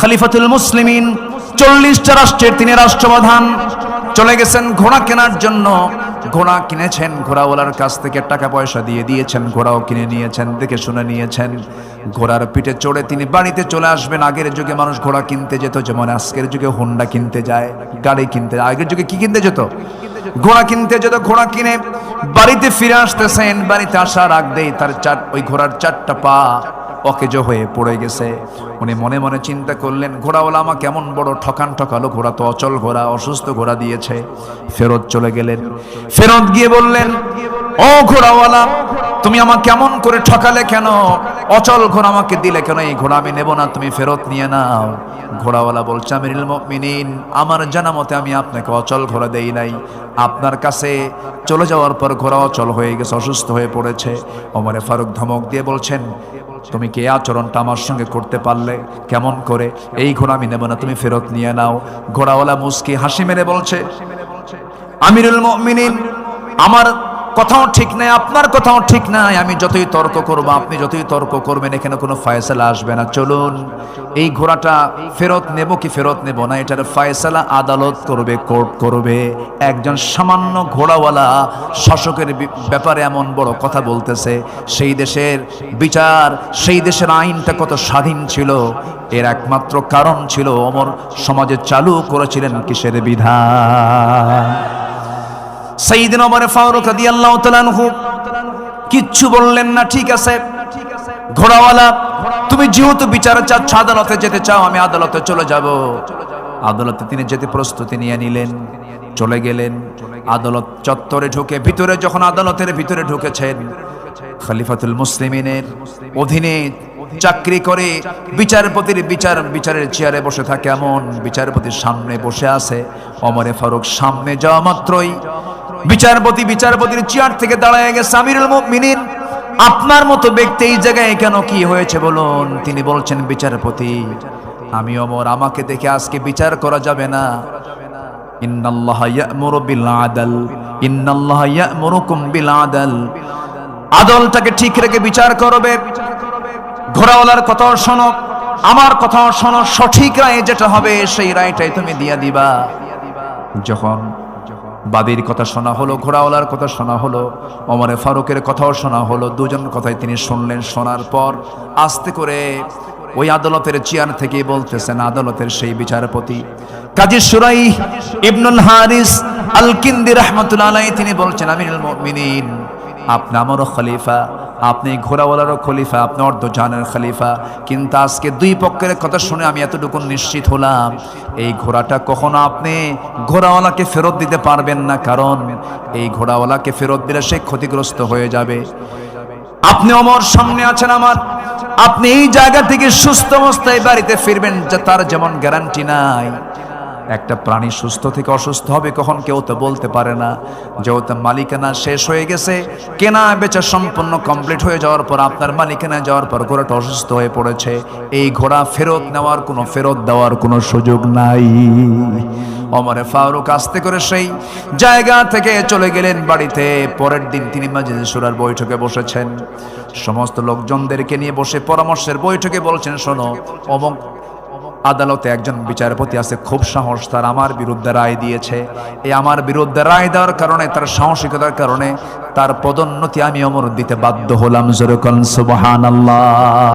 খলিফাতুল মুসলিমিন, চল্লিশটা রাষ্ট্রের তিনি রাষ্ট্রপ্রধান। চলে গেছেন ঘোড়া কেনার জন্য। ঘোড়া কিনেছেন, ঘোড়াওয়ালার কাছ থেকে টাকা পয়সা দিয়ে দিয়েছেন, ঘোড়াও কিনে নিয়েছেন, দেখে শুনে নিয়েছেন। ঘোড়ার পিঠে চড়ে তিনি বাড়িতে চলে আসবেন। আগের যুগে মানুষ ঘোড়া কিনতে যেত, যেমন আজকের যুগে হোন্ডা কিনতে যায়, গাড়ি কিনতে যায়। আগের যুগে কি কিনতে যেত? ঘোড়া কিনতে যেত, ঘোড়া কিনে বাড়িতে ফিরে আসতেছেন। বাড়িতে আসার আগ দেই তার চার ওই ঘোড়ার চারটা পা অকেজ হয়ে পড়ে গেছে। উনি মনে মনে চিন্তা করলেন, ঘোড়াওয়ালা আমার কেমন বড় ঠকান ঠকালো, ঘোড়া তো অচল ঘোড়া, অসুস্থ ঘোড়া দিয়েছে। ফেরত চলে গেলেন। ফেরত গিয়ে বললেন, ও ঘোড়াওয়ালা, তুমি আমার কেমন করে ঠকালে কেন? অচল ঘোড়া আমাকে দিলে কেন? এই ঘোড়া আমি নেব না, তুমি ফেরত নিয়ে নাও। ঘোড়াওয়ালা বলছে, আমিরুল মুমিনিন, আমার জানা মতে আমি আপনাকে অচল ঘোড়া দেই নাই। আপনার কাছে চলে যাওয়ার পর ঘোড়া অচল হয়ে গেছে, অসুস্থ হয়ে পড়েছে। অমরে ফারুক ধমক দিয়ে বলছেন তুমি কে আচরণটা আমার সঙ্গে করতে পারলে? কেমন করে? এই ঘোড়া আমি নেব না, তুমি ফেরত নিয়ে নাও। ঘোড়াওয়ালা মুস্কি হাসি মেরে বলছে, আমিরুল মুমিনিন, আমার কথাও ঠিক নাই, আপনার কথাও ঠিক নাই, আমি যতই তর্ক করব, আপনি যতই তর্ক করবেন, এখানে কোনো ফয়সালা আসবে না। চলুন, এই ঘোড়াটা ফেরত নেব কি ফেরত নেব না, এটার ফয়সালা আদালত করবে, কোর্ট করবে। একজন সামান্য ঘোড়াওয়ালা শাসকের ব্যাপারে এমন বড় কথা বলতেছে, সেই দেশের বিচার, সেই দেশের আইনটা কত স্বাধীন ছিল, এর একমাত্র কারণ ছিল, অমর সমাজে চালু করেছিলেন কিসের বিধান? সাইদিন ওমরে ফারুক রাদিয়াল্লাহু তাআলা আনহু, কিচ্ছু বললেন না, ঠিক আছে। ঘোড়াওয়ালা, তুমি যেহেতু বিচারে চাচ্ছ, আদালতে যেতে চাও, আমি আদালতে চলে যাব। আদালতে তিনি যেতে প্রস্তুতি নিয়ে নিলেন, চলে গেলেন। আদালত চত্বরে ঢুকে, ভিতরে যখন আদালতের ভিতরে ঢুকেছেন, খলিফাতুল মুসলিমিনের অধীনে চাকরি করে বিচারপতির বিচার, বিচারের চেয়ারে বসে থাকে এমন বিচারপতির সামনে বসে আছে। অমরে ফারুক সামনে যাওয়া মাত্রই বিচারপতি বিচারপতির চেয়ার থেকে দাঁড়ায় গেছে আমিরুল মুমিনিন। আপনার মতো ব্যক্তি এই জায়গায় কেন কি হয়েছে বলুন? তিনি বলছেন, বিচারপতি, আমি অমর আমাকে দেখে আজকে বিচার করা যাবে না। আদলটাকে ঠিক রেখে বিচার করবে। ঘোড়াওয়ালার কথাও শোনো, আমার কথাও শোনো, সঠিক রায় যেটা হবে, সেই রায়টাই তুমি দিয়া দিবা। যখন বাদির কথা শোনা হলো, ঘোড়াওয়ালার কথা শোনা হলো অমরে ফারুকের কথাও শোনা হলো, দুজন কথাই তিনি শুনলেন, শোনার পর আস্তে করে ওই আদালতের চেয়ার থেকে বলতেছেন আদালতের সেই বিচারপতি। কাজী সুরাই ইবনুল হারিস আল কিন্দি রহমতুল্লাহ তিনি বলছেন আমিনুল মুমিনিন, আপনি আমারও খলিফা আপনি ঘোড়াওয়ালারও খলিফা, আপনি অর্ধজানের খলিফা। কিন্তু আজকে দুই পক্ষের কথা শুনে আমি এতটুকু নিশ্চিত হলাম, এই ঘোড়াটা কখনো আপনি ঘোড়াওয়ালাকে ফেরত দিতে পারবেন না, কারণ এই ঘোড়াওয়ালাকে ফেরত দিলে সে ক্ষতিগ্রস্ত হয়ে যাবে। আপনি অমর সামনে আছেন আমার। আপনি এই জায়গা থেকে সুস্থ অবস্থায় বাড়িতে ফিরবেন, যে তার যেমন গ্যারান্টি নাই। একটা প্রাণী সুস্থ থেকে অসুস্থ হবে, কখন কেউ তো বলতে পারে না। যেহেতু মালিকানা শেষ হয়ে গেছে কেনা বেচা সম্পূর্ণ কমপ্লিট হয়ে যাওয়ার পর আপনার মালিকানা যাওয়ার পর ঘোড়াটা অসুস্থ হয়ে পড়েছে। এই ঘোড়া ফেরত নেওয়ার কোনো ফেরত দেওয়ার কোনো সুযোগ নাই। অমরে ফারুক আসতে করে সেই জায়গা থেকে চলে গেলেন বাড়িতে। পরের দিন তিনি মাজিদ সুরার বৈঠকে বসেছেন। সমস্ত লোকজনদেরকে নিয়ে বসে পরামর্শের বৈঠকে বলছেন, শোনো, অমক আদালতে একজন বিচারপতি আছে, খুব সাহস তার আমার বিরুদ্ধে রায় দিয়েছে। এই আমার বিরুদ্ধে রায় দেওয়ার কারণে, তার সাহসিকতার কারণে তার পদোন্নতি আমি অমর দিতে বাধ্য হলাম। জোরকন সুবহানাল্লাহ।